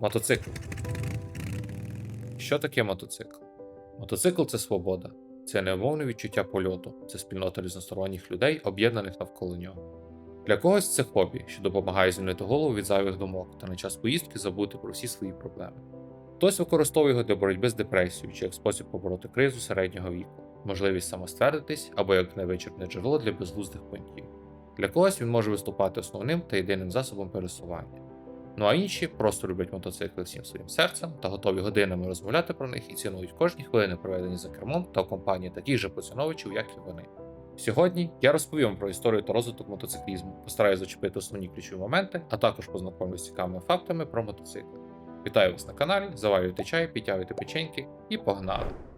Мотоцикл. Що таке мотоцикл? Мотоцикл це свобода, це неумовне відчуття польоту, це спільнота різносторонніх людей, об'єднаних навколо нього. Для когось це хобі, що допомагає звільнити голову від зайвих думок та на час поїздки забути про всі свої проблеми. Хтось використовує його для боротьби з депресією чи як спосіб побороти кризу середнього віку, можливість самоствердитись або як невичерпне джерело для безглуздих понтів. Для когось він може виступати основним та єдиним засобом пересування. Ну а інші просто люблять мотоцикли всім своїм серцем та готові годинами розмовляти про них і цінують кожні хвилини, проведені за кермом та у компанії таких же поціновичів, як і вони. Сьогодні я розповім про історію та розвиток мотоциклізму, постараюся зачепити основні ключові моменти, а також познайомлюсь з цікавими фактами про мотоцикли. Вітаю вас на каналі, заварюйте чай, підтягуйте печеньки і погнали!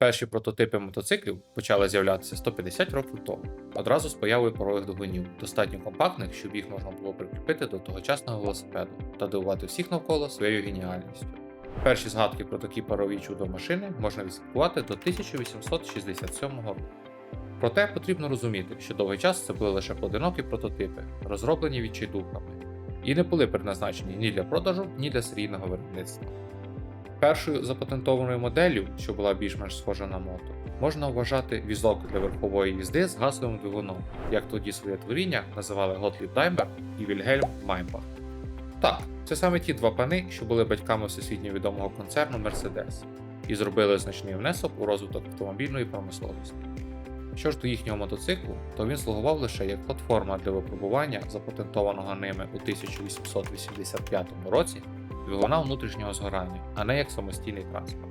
Перші прототипи мотоциклів почали з'являтися 150 років тому, одразу з появою парових двигунів, достатньо компактних, щоб їх можна було прикріпити до тогочасного велосипеду та дивувати всіх навколо своєю геніальністю. Перші згадки про такі парові чудо-машини можна відслідкувати до 1867 року. Проте потрібно розуміти, що довгий час це були лише поодинокі прототипи, розроблені відчайдухами, і не були предназначені ні для продажу, ні для серійного виробництва. Першою запатентованою моделлю, що була більш-менш схожа на мото, можна вважати візок для верхової їзди з газовим двигуном, як тоді своє творіння називали Готліб Даймбер і Вільгельм Майнбах. Так, це саме ті два пани, що були батьками всесвітньо відомого концерну Mercedes і зробили значний внесок у розвиток автомобільної промисловості. Що ж до їхнього мотоциклу, то він слугував лише як платформа для випробування запатентованого ними у 1885 році двигуна внутрішнього згорання, а не як самостійний транспорт.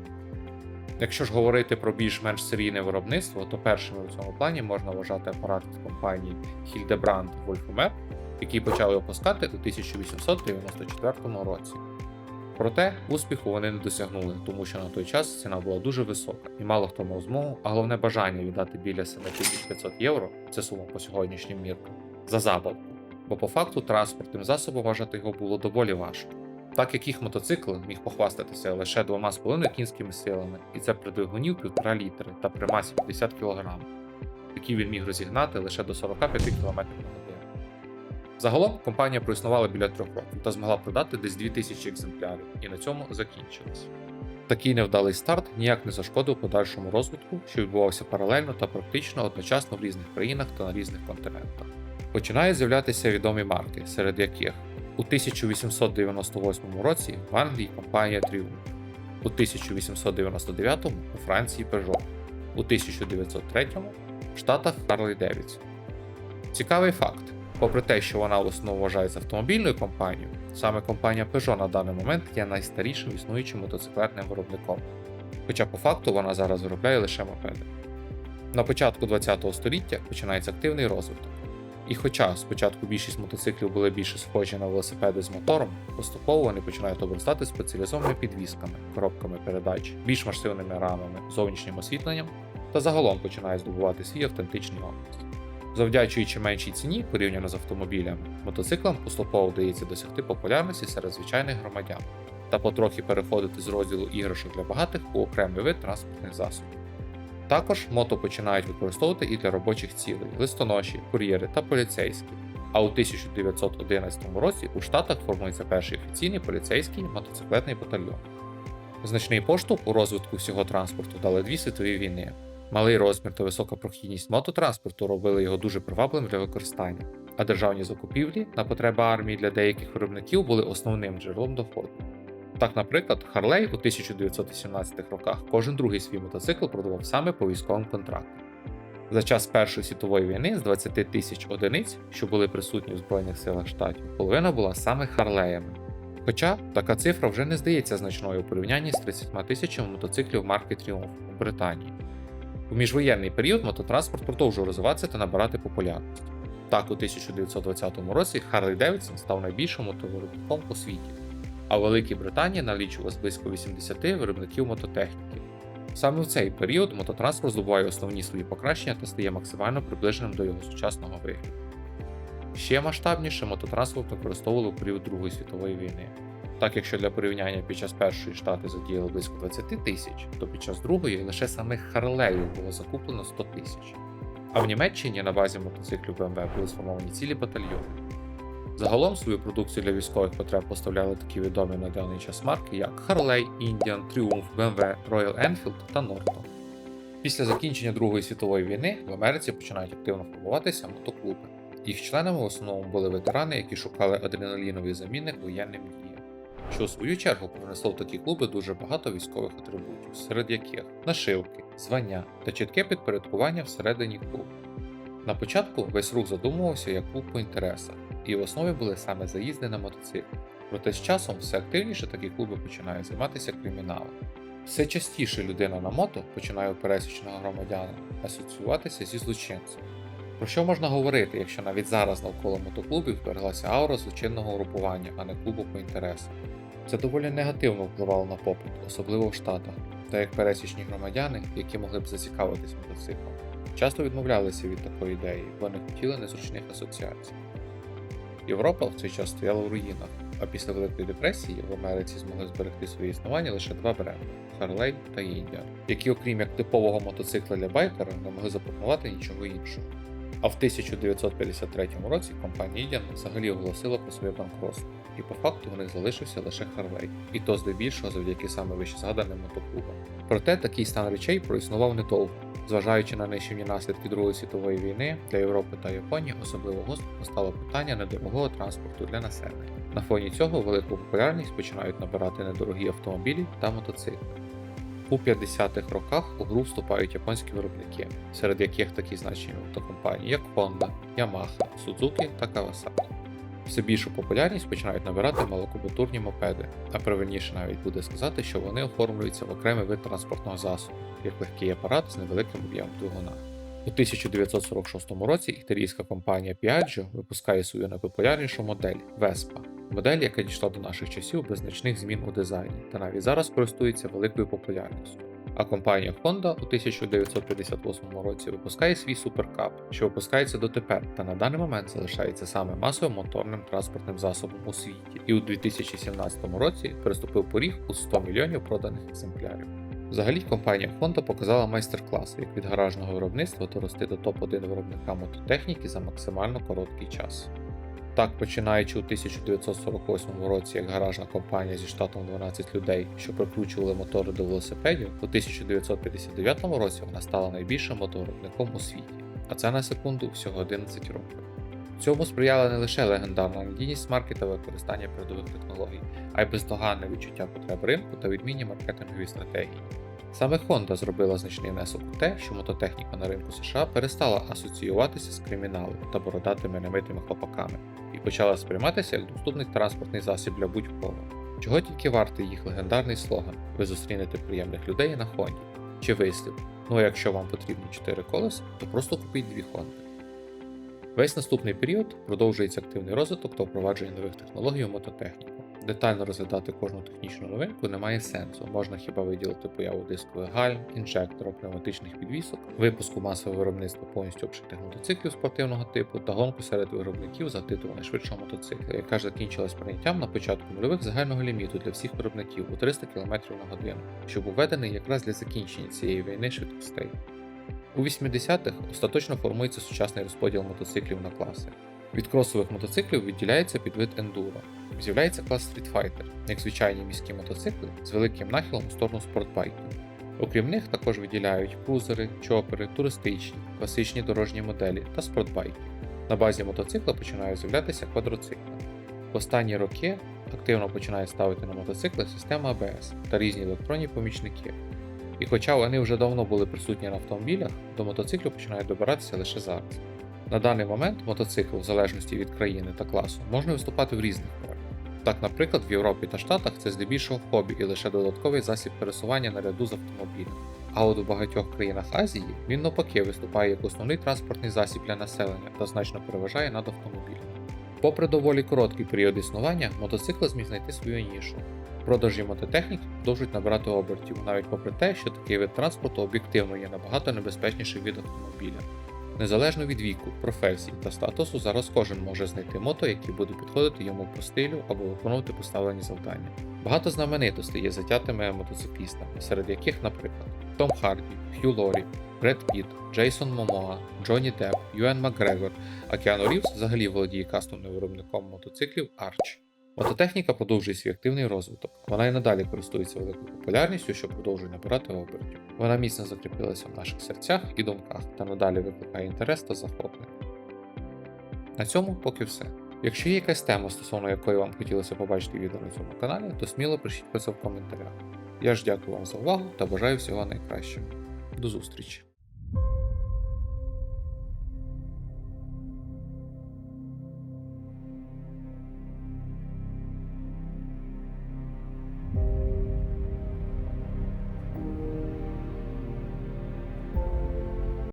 Якщо ж говорити про більш-менш серійне виробництво, то першими у цьому плані можна вважати апарат компанії Hildebrand Wolfmap, який почали випускати у 1894 році. Проте успіху вони не досягнули, тому що на той час ціна була дуже висока, і мало хто мав змогу, а головне бажання віддати біля 7500 євро, це сума по сьогоднішнім міркам, за забавку. Бо по факту транспортним засобом вважати його було доволі важко. Так як їх мотоцикл міг похвастатися лише 2,5 кінськими силами, і це при двигунів 1,5 літри та при масі 50 кг, які він міг розігнати лише до 45 км на годину. Загалом компанія проіснувала біля трьох років та змогла продати десь 2000 екземплярів, і на цьому закінчилась. Такий невдалий старт ніяк не зашкодив подальшому розвитку, що відбувався паралельно та практично одночасно в різних країнах та на різних континентах. Починають з'являтися відомі марки, серед яких у 1898 році в Англії компанія Triumph, у 1899 у Франції Peugeot, у 1903 в Штатах Harley Davidson. Цікавий факт: попри те, що вона в основному вважається автомобільною компанією, саме компанія Peugeot на даний момент є найстарішим існуючим мотоциклетним виробником. Хоча по факту вона зараз виробляє лише мопеди. На початку ХХ століття починається активний розвиток. І хоча спочатку більшість мотоциклів були більше схожі на велосипеди з мотором, поступово вони починають обростати спеціалізованими підвісками, коробками передач, більш масивними рамами, зовнішнім освітленням та загалом починають здобувати свій автентичний образ. Завдячуючи меншій ціні порівняно з автомобілями, мотоциклам поступово вдається досягти популярності серед звичайних громадян та потрохи переходити з розділу іграшок для багатих у окремий вид транспортних засобів. Також мото починають використовувати і для робочих цілей листоноші, кур'єри та поліцейські. А у 1911 році у Штатах формується перший офіційний поліцейський мотоциклетний батальйон. Значний поштовх у розвитку всього транспорту дали дві світові війни. Малий розмір та висока прохідність мототранспорту робили його дуже привабливим для використання, а державні закупівлі на потреби армії для деяких виробників були основним джерелом доходу. Так, наприклад, Харлей у 1918 роках кожен другий свій мотоцикл продавав саме по військовим контрактам. За час Першої світової війни з 20 тисяч одиниць, що були присутні в Збройних силах штатів, половина була саме Харлеями. Хоча така цифра вже не здається значною у порівнянні з 30 тисячами мотоциклів марки Triumph у Британії. У міжвоєнний період мототранспорт продовжував розвиватися та набирати популярність. Так, у 1920 році Harley Davidson став найбільшим мотовиробником у світі а в Великій Британії налічувалось близько 80 виробників мототехніки. Саме в цей період мототранспорт здобуває основні свої покращення та стає максимально приближеним до його сучасного вигляду. Ще масштабніше мототранспорт використовували у період Другої світової війни. Так якщо для порівняння під час першої штати задіяли близько 20 тисяч, то під час другої лише самих Харлеїв було закуплено 100 тисяч. А в Німеччині на базі мотоциклів BMW були сформовані цілі батальйони. Загалом свою продукцію для військових потреб поставляли такі відомі на даний час марки, як Harley, Indian, Triumph, BMW, Royal Enfield та Norton. Після закінчення Другої світової війни в Америці починають активно формуватися мотоклуби. Їх членами в основному були ветерани, які шукали адреналіновий замінник воєнним діям, що у свою чергу принесло в такі клуби дуже багато військових атрибутів, серед яких нашивки, звання та чітке підпорядкування всередині клубу. На початку весь рух задумувався як клуб по інтересах, і в основі були саме заїзди на мотоцикл. Проте з часом все активніше такі клуби починають займатися криміналом. Все частіше людина на мото починає у пересічного громадянина асоціюватися зі злочинцем. Про що можна говорити, якщо навіть зараз навколо мотоклубів збереглася аура злочинного групування, а не клубу по інтересах? Це доволі негативно впливало на попит, особливо в Штатах, та як пересічні громадяни, які могли б зацікавитись мотоциклом, часто відмовлялися від такої ідеї, бо не хотіли незручних асоціацій. Європа в цей час стояла в руїнах, а після Великої депресії в Америці змогли зберегти своє існування лише два бренди Харлей та Індіан, які, окрім як типового мотоцикла для байкера, не могли запропонувати нічого іншого. А в 1953 році компанія Індіан взагалі оголосила про своє банкротство, і по факту в них залишився лише Harley, і то здебільшого завдяки саме вищезгаданим мотоклубам. Проте такий стан речей проіснував недовго. Зважаючи на нищівні наслідки Другої світової війни для Європи та Японії, особливо гостро постало питання недорогого транспорту для населення. На фоні цього велику популярність починають набирати недорогі автомобілі та мотоцикли. У 50-х роках у гру вступають японські виробники, серед яких такі значні автокомпанії, як Honda, Yamaha, Suzuki та Kawasaki. Все більшу популярність починають набирати малокубатурні мопеди, а правильніше навіть буде сказати, що вони оформлюються в окремий вид транспортного засобу, як легкий апарат з невеликим об'ємом двигуна. У 1946 році італійська компанія Piaggio випускає свою найпопулярнішу модель Vespa, модель, яка дійшла до наших часів без значних змін у дизайні, та навіть зараз користується великою популярністю. А компанія Honda у 1958 році випускає свій суперкап, що випускається дотепер, та на даний момент залишається саме масовим моторним транспортним засобом у світі, і у 2017 році переступив поріг у 100 мільйонів проданих екземплярів. Взагалі, компанія Honda показала майстер-клас, як від гаражного виробництва дорости до топ-1 виробника мототехніки за максимально короткий час. Так, починаючи у 1948 році як гаражна компанія зі штатом 12 людей, що прикручували мотори до велосипедів, у 1959 році вона стала найбільшим моторвиробником у світі, а це на секунду всього 11 років. Цьому сприяла не лише легендарна надійність марки та використання передових технологій, а й бездоганне відчуття потреб ринку та відмінні маркетингові стратегії. Саме Honda зробила значний внесок у те, що мототехніка на ринку США перестала асоціюватися з криміналом та бородатими немитими хлопаками і почала сприйматися як доступний транспортний засіб для будь-кого. Чого тільки вартий їх легендарний слоган ви зустрінете приємних людей на Хонді чи вислів. Ну а якщо вам потрібні 4 колеса, то просто купіть дві Хонди. Весь наступний період продовжується активний розвиток та впровадження нових технологій у мототехніку. Детально розглядати кожну технічну новинку немає сенсу, можна хіба виділити появу дискових гальм, інжектора, пневматичних підвісок, випуску масового виробництва повністю обшитих мотоциклів спортивного типу та гонку серед виробників за титулом найшвидшого мотоцикла, яка ж закінчилась прийняттям на початку нульових загального ліміту для всіх виробників у 300 км на годину, що був введений якраз для закінчення цієї війни швидкостей. У 80-х остаточно формується сучасний розподіл мотоциклів на класи. Від кросових мотоциклів відділяється підвид ендуро. З'являється клас Street Fighter, як звичайні міські мотоцикли з великим нахилом у сторону спортбайків. Окрім них також виділяють крузери, чопери, туристичні, класичні дорожні моделі та спортбайки. На базі мотоцикла починають з'являтися квадроцикли. В останні роки активно починають ставити на мотоцикли систему ABS та різні електронні помічники. І хоча вони вже давно були присутні на автомобілях, до мотоциклів починають добиратися лише зараз. На даний момент мотоцикл, в залежності від країни та класу, можна виступати в різних ролях. Так, наприклад, в Європі та Штатах це здебільшого хобі і лише додатковий засіб пересування наряду з автомобілем. А от у багатьох країнах Азії він навпаки виступає як основний транспортний засіб для населення та значно переважає над автомобілем. Попри доволі короткий період існування, мотоцикл зміг знайти свою нішу. Продажі мототехніки продовжують набирати обертів, навіть попри те, що такий вид транспорту об'єктивно є набагато небезпечніший від автомобіля. Незалежно від віку, професії та статусу, зараз кожен може знайти мото, які буде підходити йому по стилю або виконувати поставлені завдання. Багато знаменитостей є затятими мотоциклістами, серед яких, наприклад, Том Харді, Хью Лорі, Бред Піт, Джейсон Момоа, Джонні Депп, Юен Макгрегор, а Кіану Рівз взагалі володіє кастомним виробником мотоциклів Arch. Мототехніка продовжує свій активний розвиток. Вона і надалі користується великою популярністю, що продовжує набирати обертів. Вона міцно закріпилася в наших серцях і думках та надалі викликає інтерес та захоплення. На цьому поки все. Якщо є якась тема, стосовно якої вам хотілося побачити відео на цьому каналі, то сміло пишіть про це в коментарях. Я ж дякую вам за увагу та бажаю всього найкращого. До зустрічі!